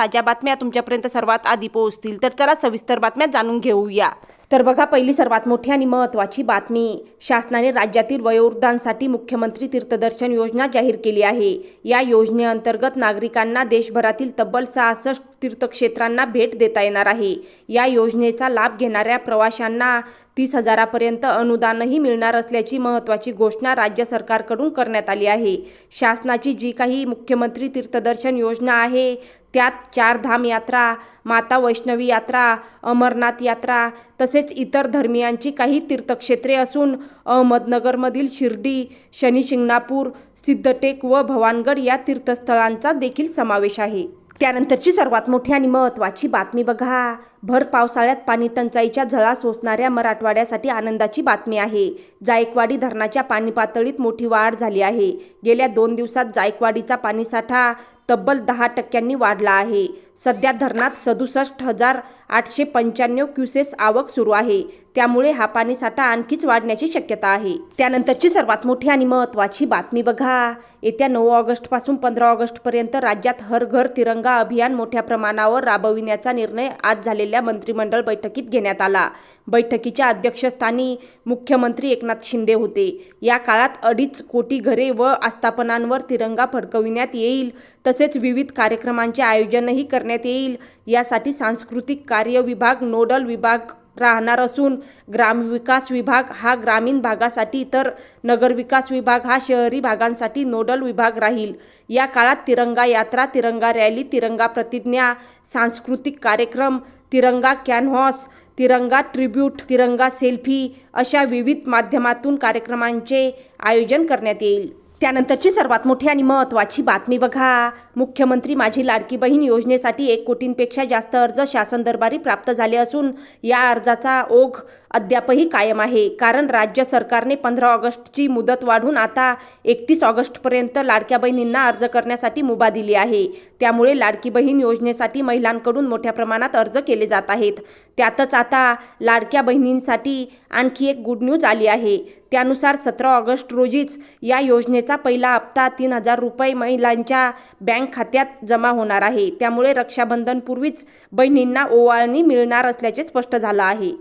ताज्या बातम्या तुमच्यापर्यंत सर्वात आधी पोहोचतील. तर चला सविस्तर बातम्या जाणून घेऊया. तर बघा पहिली सर्वात मोठी आणि महत्त्वाची बातमी. शासनाने राज्यातील वयोवृद्धांसाठी मुख्यमंत्री तीर्थदर्शन योजना जाहीर केली आहे. या योजनेअंतर्गत नागरिकांना देशभरातील तब्बल सहासष्ट तीर्थक्षेत्रांना भेट देता येणार आहे. या योजनेचा लाभ घेणाऱ्या प्रवाशांना तीस हजारापर्यंत अनुदानही मिळणार असल्याची महत्त्वाची घोषणा राज्य सरकारकडून करण्यात आली आहे. शासनाची जी काही मुख्यमंत्री तीर्थदर्शन योजना आहे त्यात चारधाम यात्रा माता वैष्णवी यात्रा अमरनाथ यात्रा तसेच इतर धर्मियांची काही तीर्थक्षेत्रे असून अहमदनगरमधील शिर्डी शनी शिंगणापूर सिद्धटेक व भवानगड या तीर्थस्थळांचा देखील समावेश आहे. त्यानंतरची सर्वात मोठी आणि महत्त्वाची बातमी बघा. भर पावसाळ्यात पाणी टंचाईच्या झळा सोसणाऱ्या मराठवाड्यासाठी आनंदाची बातमी आहे. जायकवाडी धरणाच्या पाणी पातळीत मोठी वाढ झाली आहे. गेल्या दोन दिवसात जायकवाडीचा पाणीसाठा तब्बल दहा टक्क्यांनी वाढला आहे. सध्या धरणात सदुसष्ट हजार आठशे पंच्याण्णव क्युसेस आवक सुरू आहे. त्यामुळे हा पाणीसाठा आणखीच वाढण्याची शक्यता आहे. त्यानंतरची सर्वात मोठी आणि महत्त्वाची बातमी बघा. येत्या नऊ ऑगस्टपासून पंधरा ऑगस्टपर्यंत राज्यात हर घर तिरंगा अभियान मोठ्या प्रमाणावर राबविण्याचा निर्णय आज झालेल्या मंत्रिमंडळ बैठकीत घेण्यात आला. बैठकीच्या अध्यक्षस्थानी मुख्यमंत्री एकनाथ शिंदे होते. या काळात अडीच कोटी घरे व आस्थापनांवर तिरंगा फडकविण्यात येईल. तसेच विविध कार्यक्रमांचे आयोजनही करण्यात येईल. यासाठी सांस्कृतिक कार्य विभाग नोडल विभाग राहणार असून ग्रामविकास विभाग हा ग्रामीण भागासाठी तर नगरविकास विभाग हा शहरी भागांसाठी नोडल विभाग राहील. या काळात तिरंगा यात्रा तिरंगा रॅली तिरंगा प्रतिज्ञा सांस्कृतिक कार्यक्रम तिरंगा कॅनव्हॉस तिरंगा ट्रिब्यूट तिरंगा सेल्फी अशा विविध माध्यमातून कार्यक्रमांचे आयोजन करण्यात येईल. त्यानंतरची सर्वात मोठी आणि महत्त्वाची बातमी बघा. मुख्यमंत्री माझी लाडकी बहीण योजनेसाठी एक कोटींपेक्षा जास्त अर्ज शासन दरबारी प्राप्त झाले असून या अर्जाचा ओघ अद्यापही कायम आहे. कारण राज्य सरकारने पंधरा ऑगस्टची मुदत वाढून आता एकतीस ऑगस्टपर्यंत लाडक्या बहिणींना अर्ज करण्यासाठी मुभा दिली आहे. त्यामुळे लाडकी बहीण योजनेसाठी महिलांकडून मोठ्या प्रमाणात अर्ज केले जात आहेत. त्यातच आता लाडक्या बहिणींसाठी आणखी एक गुड न्यूज आली आहे. त्यानुसार सतरा ऑगस्ट रोजीच या योजनेचा पहिला हप्ता तीन हजार रुपये महिलांच्या बँक खात्यात जमा होणार आहे. त्यामुळे रक्षाबंधनपूर्वीच बहिणींना ओवाळणी मिळणार असल्याचे स्पष्ट झालं आहे.